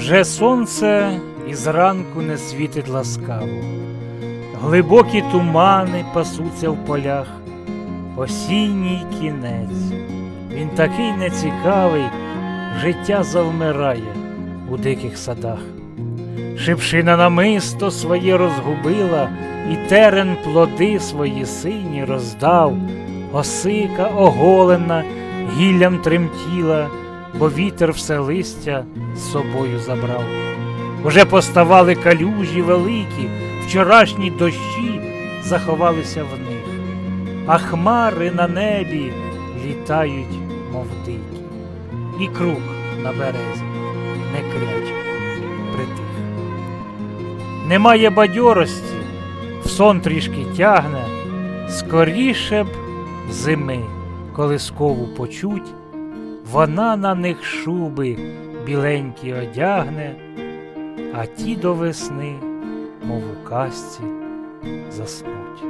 Вже сонце і зранку не світить ласкаво, глибокі тумани пасуться в полях, осінній кінець, він такий нецікавий, життя завмирає у диких садах. Шипшина намисто своє розгубила, і терен плоди свої сині роздав, осика оголена, гіллям тремтіла, бо вітер все листя з собою забрав. Уже поставали калюжі великі, вчорашні дощі заховалися в них, а хмари на небі літають, мов дикі, і круг на березі не кряче, притих. Немає бадьорості, в сон трішки тягне, скоріше б зими, коли скову почуть, вона на них шуби біленькі одягне, а ті до весни, мов у казці, заснуть.